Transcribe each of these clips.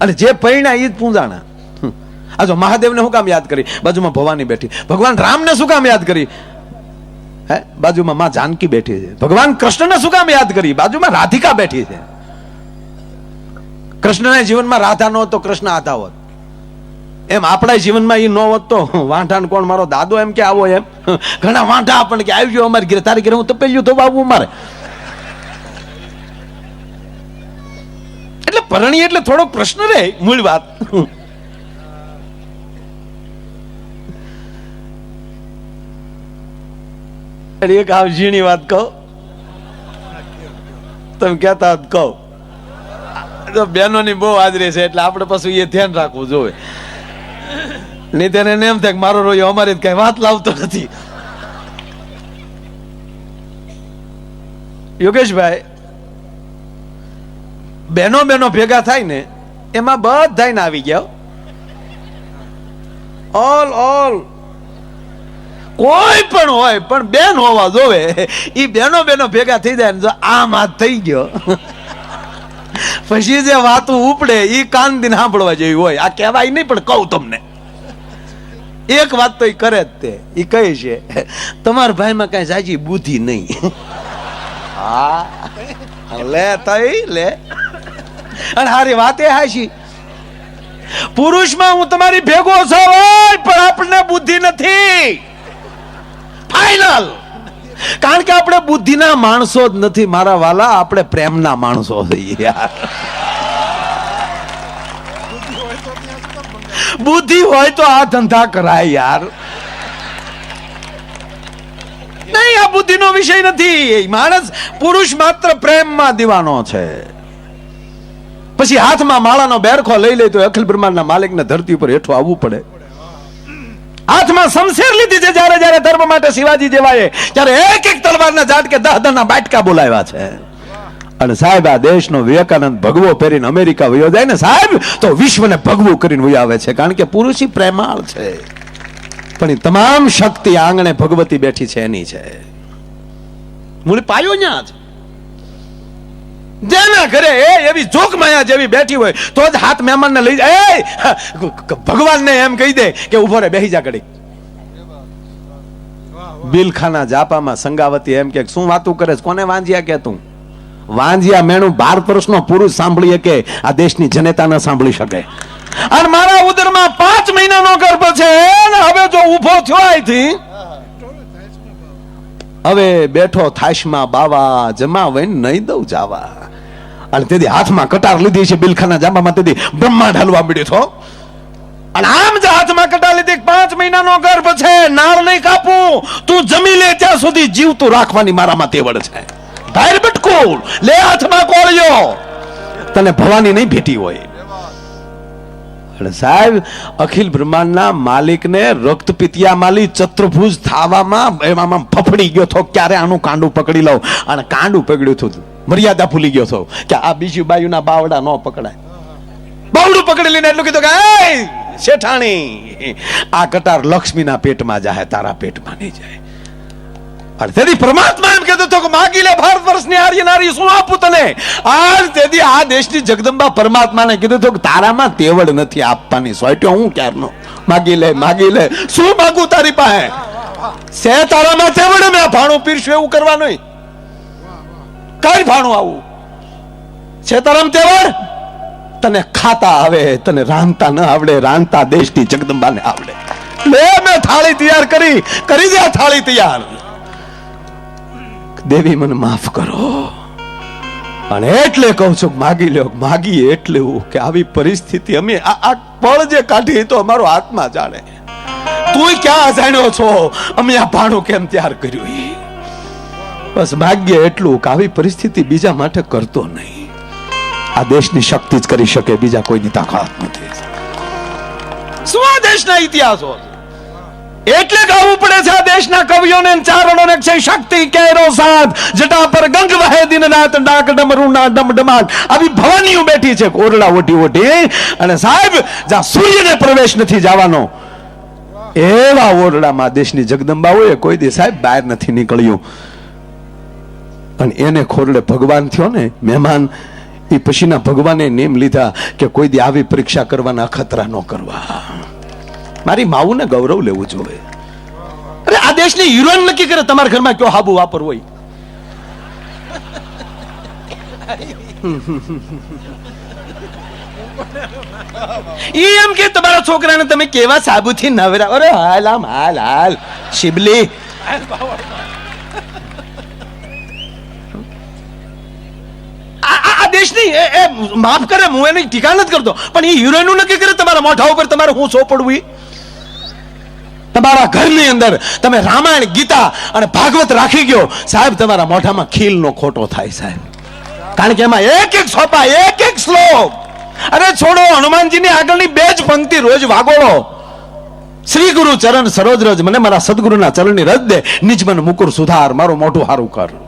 અને જે પૈણા એ જ પૂંજાણા. આ જો મહાદેવને શું કામ યાદ કરી? બાજુમાં ભવાની બેઠી. ભગવાન રામને શું કામ યાદ કરી? હે? બાજુમાં માં જાનકી બેઠી છે. ભગવાન કૃષ્ણને શું કામ યાદ કરી? બાજુમાં રાધિકા બેઠી છે. કૃષ્ણના જીવનમાં રાધા નો હોત કૃષ્ણ આધા હોત. એમ આપણા જીવનમાં એ નો હોત તો વાંઢા કોણ? મારો દાદો એમ કે આવો એમ. ઘણા વાંઠા આપણને કે, આવી અમારી ઘરે. તારી ઘરે હું તપેલ્યું તો બાબુ મારે પરણી એટલે થોડો પ્રશ્ન રહે મૂળ વાત. એક આવજીની વાત કહો. તમે કહેતા હોત કહો. તો બહેનોની બહુ હાજરી છે, એટલે આપણે પાછું એ ધ્યાન રાખવું જોવે નહીં તેને એમ થાય મારો રોયો, અમારી કઈ વાત લાવતો નથી. યોગેશભાઈ બહેનો બહેનો ભેગા થાય ને એમાં બધા આવી ગયા ઓલ ઓલ કોઈ પણ હોય, પણ બેન હોવા જોવે. એ બેનો બેનો ભેગા થઈ જાય જો આમ હાથ થઈ ગયો. પછી જે વાતો ઉપડે એ કાન દિન સાંભળવા જેવી હોય. આ કહેવાય નહીં, પણ કહું તમને. એક વાત તો એ કરે જ તે. ઈ કહે છે, તમારા ભાઈમાં કઈ જાજી બુદ્ધિ નહીં. હા. લે તઈ, લે. અને હારી વાત હાશી પુરુષમાં હું તમારી ભેગો છો પણ આપણને બુદ્ધિ નથી. ફાઈનલ કારણ કે આપણે બુદ્ધિના માણસો જ નથી. મારા વાલા, આપણે પ્રેમના માણસો છીએ યાર. બુદ્ધિ હોય તો આ ધંધા કરાય યાર. નહીં, આ બુદ્ધિનો વિષય નથી. માણસ પુરુષ માત્ર પ્રેમમાં દીવાનો છે. પછી હાથમાં માળાનો બેરખો લઈ લે તો અખિલ બ્રહ્માંડના માલિકને ધરતી ઉપર હેઠો આવવું પડે. હાથમાં શમશેર લીધી છે જ્યારે જ્યારે ધર્મ માટે શિવાજી જેવાએ, ત્યારે એક એક તલવારના ઝાટકે દહ દહના બાટકા બોલાવ્યા છે. અને સાહેબ, આ દેશનો વિવેકાનંદ ભગવો પહેરીને અમેરિકા વયો જાય ને સાહેબ, તો વિશ્વને ભગવું કરીને વયો આવે છે, કારણ કે પુરુષી પ્રેમાળ છે. પણ એ તમામ શક્તિ આંગણે ભગવતી બેઠી છે, એની છે. મૂળ પાયો ન્યા જ. જેના ઘરે એ એવી જોક માયા જેવી બેઠી હોય, તો જ હાથ મહેમાનને લઈ જાય. ભગવાનને એમ કહી દે કે ઊભો રે બેહી જા ઘડી બિલખાના જાપામાં સંગાવતી એમ કે, શું વાતું કરે? કોને વાંજ્યા કે તું? વાંજ્યા મેણું બાર વર્ષનો પુરુષ સાંભળી શકે, આ દેશની જનતા ન સાંભળી શકે. અને મારા ઉદરમાં પાંચ મહિનાનો ગર્ભ છે ને હવે જો ઊભો થયો અહીંથી હવે બેઠો થાશમાં બાવા, જમા વહીને નહીં દઉં જાવા. અને તેથી હાથમાં કટાર લીધી છે બિલખાના જાંબામાં. તેથી બ્રહ્માંડ હલવા મળ્યો છો અને આમ જ હાથમાં કટાર લીધી. પાંચ મહિનાનો ગર્ભ છે, નાળ નહીં કાપું. તું જમી લે ત્યાં સુધી જીવતું રાખવાની મારામાં તેવડ છે. ધાર બટકું લે હાથમાં કોળિયો. તને ભવાની નહીં ભેટી હોય. સાહેબ, અખિલ બ્રહ્માંડના માલિકને રક્તપિતિયા માલી ચતુર્ભુજ થાવામાં એમાં ફફડી ગયો તો ક્યારે આનું કાંડું પકડી લઉં? અને કાંડું પકડ્યું હતું મર્યાદા ભૂલી ગયો છો કે આ બીજી બાયુના બાવડા ન પકડાય. બાવડું પકડી લઈને એટલું કીધું કે શેઠાણી, આ કટાર લક્ષ્મીના પેટમાં જાય તારા પેટમાં નહીં જાય. અને તેથી પરમાત્મા એમ કહેતો હતો કે, માગી લે ભારત વર્ષની આર્ય નારી, શું આપું તને? આજ તેથી આ દેશની જગદંબા પરમાત્માને કીધું હતું કે, તારામાં તેવડ નથી આપવાની સોટ્યો હું ક્યારનો? માગી લે માગી લે. શું માગું તારી પાસે? સે તારામાં તેવડ, મેં ભાણું પીરશું એવું કરવાનું કઈ ભાણું આવું? છેતરામ તેવડ? તને ખાતા આવે, તને રાંધતા ન આવડે, રાંધતા દેશની જગદંબાને આવડે. લે, મેં થાળી તૈયાર કરી કરી દે થાળી તૈયાર. દેવી, મને માફ કરો. અને એટલે કહું છું, માગી લ્યો, માગી એટલે એવું કે આવી પરિસ્થિતિ અમે આ પળ જે કાઢી તો અમારો આત્મા જાણે. તું ક્યાં જાણ્યો છો? અમે આ ભાણું કેમ તૈયાર કર્યું? બસ ભાગ્ય એટલું કે આવી પરિસ્થિતિ બીજા માટે કરતો નહીં. આ દેશની શક્તિ જ કરી શકે, બીજા કોઈની તાકાત નથી. શું આ દેશના ઇતિહાસો? એટલે ગાવું પડે છે આ દેશના કવિઓને ચારણોને છે, શક્તિ કેરો સાથ? જટા પર ગંગ વહે દિન રાત ડાક ડમરુના ડમડમાટ આવી ભવાનીઓ બેઠી છે ઓરડા ઓટી ઓટી અને સાહેબ જા સૂર્યને પ્રવેશ નથી જવાનો, એવા ઓરડામાં દેશની જગદંબાઓએ કોઈ દી સાહેબ બહાર નથી નીકળ્યું. અને એને ખોરડે ભગવાન થયો ને, મહેમાન એ પછીના ભગવાને નેમ લીધા કે કોઈ દી આવી પરીક્ષા કરવાના ખતરા ન કરવા. મારી માવુને ગૌરવ લેવું જોઈએ. અરે, આ દેશની હિરોઈન નક્કી કરે તમારા ઘરમાં કયો હાબુ વાપરવો હોય. એમ કે તમારા છોકરાને તમે કેવા સાબુથી નવરા અરે, હાલ આમ, હાલ હાલ. શિબલી. આ આ એ- એ માફ કરે, હું એની ટીકા નથી કરતો. પણ એ હિરોઈન નક્કી કરે, તમારા મોઢા ઉપર તમારે હું સોંપડવું ઈ? તમારા ઘરની અંદર તમે રામાયણ, ગીતા અને ભાગવત રાખી ગયો. સાહેબ, તમારા મોઢામાં ખીલનો ખોટો થાય, સાહેબ. કારણ કે એમાં એક એક સોપા, એક એક શ્લોક. અરે છોડો, હનુમાનજીની આગળની બે જ પંક્તિ, રોજ વાગોળો. શ્રી ગુરુ ચરણ સરોજ રજ, મને મારા સદગુરુના ચરણની રજ દે. નિજ મન મુકુર સુધાર, મારું મોઢું હારું કર.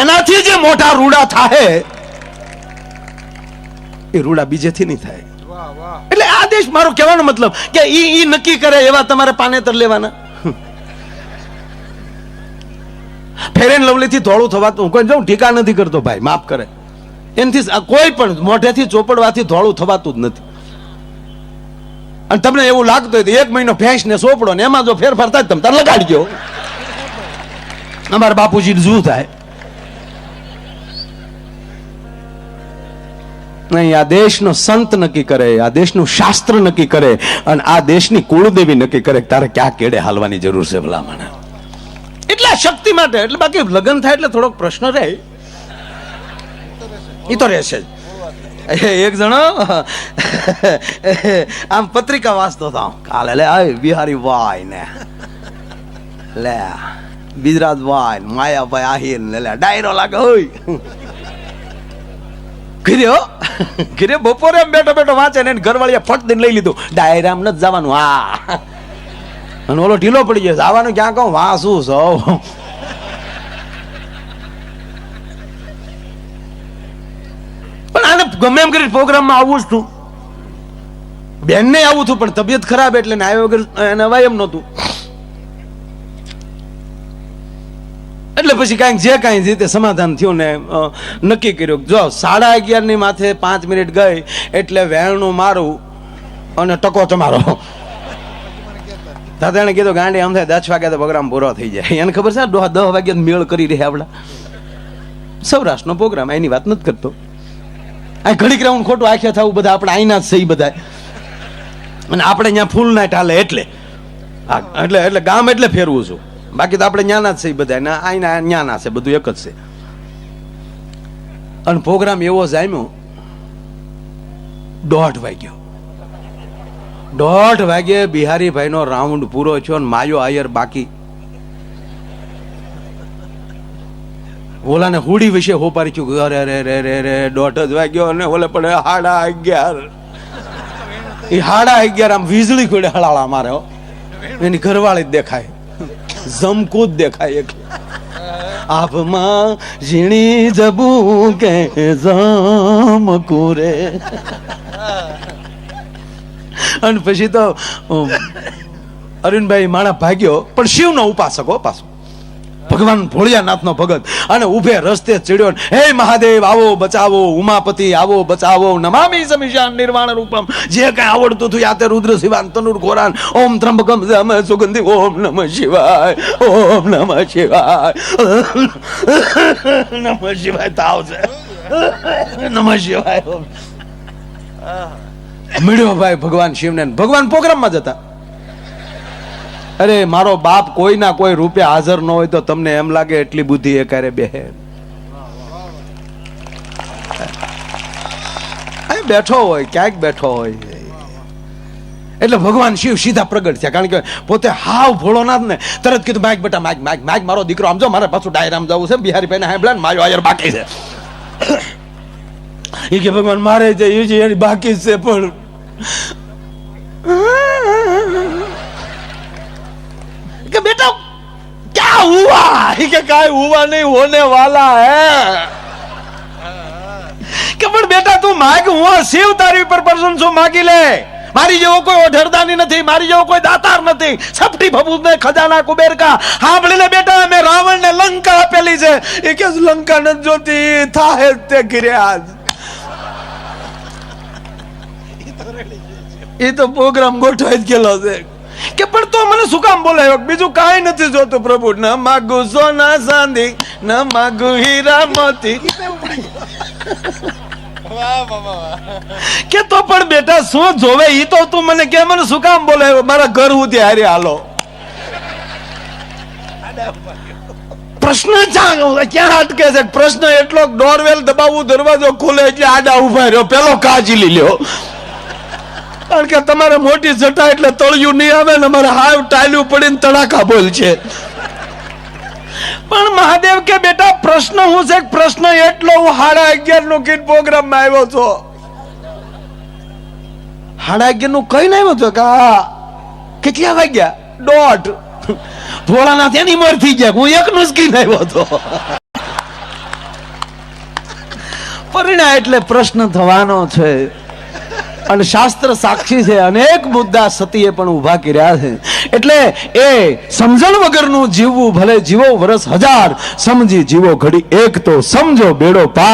એનાથી જે મોટા રૂડા થાય એ રૂડા બીજેથી નહીં થાય. એટલે આ દેશ મારો કહેવાનો મતલબ કે ઈ ઈ નક્કી કરે એવા તમારે પાનેતર લેવાના. ફેર એન્ડ લવલી થી ધોળું થવાતું કોઈ જાઉં ટીકા નથી કરતો ભાઈ, માફ કરે. એનથી કોઈ પણ મોઢેથી ચોપડવાથી ધોળું થવાતું જ નથી. અને તમને એવું લાગતું હોય તો એક મહિનો ભેંસ ને સોપડો ને એમાં જો ફેરફાર થાય તમે તાર લગાડજો. અમારા બાપુજી જૂ થાય? નહીં, આ દેશનો સંત નક્કી કરે, આ દેશનું શાસ્ત્ર નક્કી કરે અને આ દેશની કુળદેવી નક્કી કરે તારે ક્યાં કેડે હાલવાની જરૂર છે ભલામણ. એટલે શક્તિ માટે, એટલે બાકી લગ્ન થાય એટલે થોડોક પ્રશ્ન રહે. એ તો રહેશે જ. એક જણો, આમ પત્રિકા વાંચતો હતો. કાલે લે આવી બિહારી વાય ને. લે ગુજરાત વાય માયા માયાભાઈ આહિર ને, લે, ડાયરો લાગે હોય કર્યો ઘરે બપોરે એમ બેઠો બેઠો વાંચે ને ઘરવાળીએ ફટ દઈને લઈ લીધું. ડાયરામ નથી જવાનું. હા. અને ઓલો ઢીલો પડી ગયો જવાનું ક્યાં કહું? વાંસું સૌ પણ આને ગમે એમ કરી પ્રોગ્રામમાં આવું જ તું. બેનને આવું હતું પણ તબિયત ખરાબ એટલે ને આવ્યો વગર એને અવાય એમ નહોતું. એટલે પછી કાંઈક જે કાંઈ રીતે સમાધાન થયું ને નક્કી કર્યું જો સાડા અગિયારની માથે પાંચ મિનિટ ગઈ એટલે વેણું મારું અને ટકો તમારો. દાદા એને કીધું, ગાંડી, આમ થાય દસ વાગ્યા તો પ્રોગ્રામ પૂરો થઈ જાય. એને ખબર છે દોહા દસ વાગ્યા મેળ કરી રહ્યા આપણા? સૌરાષ્ટ્રનો પ્રોગ્રામ, એની વાત નથી કરતો. આ ઘડીક રાઉન્ડ ખોટું આખ્યા થવું બધા આપણે આઈના જ સહી બધા. અને આપણે ત્યાં ફૂલ નાઈટ હાલે એટલે એટલે એટલે ગામ એટલે ફેરવું છું. બાકી તો આપણે ન્યાના જ છે બધા. ને આઈના ન્યાના છે, બધું એક જ છે. અને પ્રોગ્રામ એવો જામ્યો દોઢ વાગ્યો. દોઢ વાગે બિહારીભાઈનો રાઉન્ડ પૂરો થયો ને માયો આયર બાકી. ઓલાને હુડી વિશે હોપારી ચૂક અરે રે રે રે રે દોઢ જ વાગ્યો અને ઓલે પડે હાડા અગિયાર. એ હાડા અગિયાર આમ વીજળી ખોડે હળાળા મારે એની ઘરવાળી જ દેખાય. જમકૂદ દેખાય એક. આપમાં ઝીણી જબું કે જમકુરે અને પછી તો અરુણભાઈ માણા ભાગ્યો, પણ શિવનો ઉપાસકો પાછો. ભગવાન ભોળિયાનાથનો ભગત. અને ઉભે રસ્તે ચડ્યો હે મહાદેવ આવો બચાવો ઉમાપતિ આવો બચાવો નમામી સમિશાન નિર્વાણ રૂપમ. જે કાંઈ આવડતું હતું યાતે રુદ્ર શિવાન તનુર ઘોરાન ઓમ ત્રંબકમ જમ સુગંધી ઓમ નમ શિવાય ઓમ નમ શિવાય. નમ શિવાય તાવ છે નમ શિવાય. મળ્યો ભાઈ ભગવાન શિવને ભગવાન પ્રોગ્રામમાં જતા અરે, મારો બાપ કોઈના કોઈ રૂપે હાજર ન હોય તો તમને એમ લાગે એટલી બુદ્ધિ એ ક્યારે બેહે બેઠો હોય, ક્યાંક બેઠો હોય. એટલે ભગવાન શિવ સીધા પ્રગટ થયા. કારણ કે પોતે હાવ ભોળો ના જ ને તરત કીધું માઇક બેટા માઇક માઇક માઇક મારો દીકરો આમ જો, મારે પાછું ડાયરામ જવું છે, બિહારી ભાઈને હાંભળ્યા ને મારો આયર બાકી છે. એ કે, ભગવાન, મારે છે એ છે એની બાકી છે પણ हुआ ही कि काय हुआ नहीं होने वाला है કે પણ બેટા તું માગ હું શિવ તારી ઉપર પ્રસન્ન છું માગી લે મારી જેવો કોઈ ઓઢરદાની નથી મારી જેવો કોઈ દાતાર નથી સપટી ભભૂત ને ખજાના કુબેર કા સાંભળીને બેટા મેં રાવણ ને લંકા આપેલી છે એ કે લંકા નથી જોતી થાહે જ તે ગિર્યા એ તો પ્રોગ્રામ ગોઠવાઈ જ ગયેલો છે કે પણ તો મને શું કામ બોલાયો બીજું કાંઈ નથી જોતું પ્રભુ. ન માગુ સોના ચાંદી ન માગુ હીરા મોતી. કે તો પણ બેટા શું જોવે? ઈ તો તું મને કે મને શું કામ બોલાયો મારા ઘર સુધી હારે હાલો. પ્રશ્ન ક્યાં અટકે છે? પ્રશ્ન એટલો ડોરવેલ દબાવવું દરવાજો ખુલે એટલે આડા ઊભા રહ્યો. પેલો કાચી લ્યો કારણ કે તમારે મોટી જટા એટલે તળિયું નહીં આવે ને અમારે હાવ ટાલ્યું પડીને તડાકા બોલ છે. પણ મહાદેવ કે, બેટા, પ્રશ્ન હું છે? પ્રશ્ન એટલો હું સાડા અગિયાર નો કીટ પ્રોગ્રામમાં આવ્યો છો. સાડા અગિયારનું કઈ આવ્યો છો કે કેટલા વાગ્યા? દોઢ. ભોળાના એની મર થઈ ગયા, હું એક નું જ ગીત આવ્યો હતો. પરિણા એટલે પ્રશ્ન થવાનો છે. અને શાસ્ત્ર સાક્ષી છે. અનેક મુદ્દા સતીએ પણ ઊભા કર્યા છે. એટલે એ સમજણ વગરનું જીવવું ભલે જીવો વરસ હજાર, સમજી જીવો ઘડી એક તો સમજો બેડો પાર.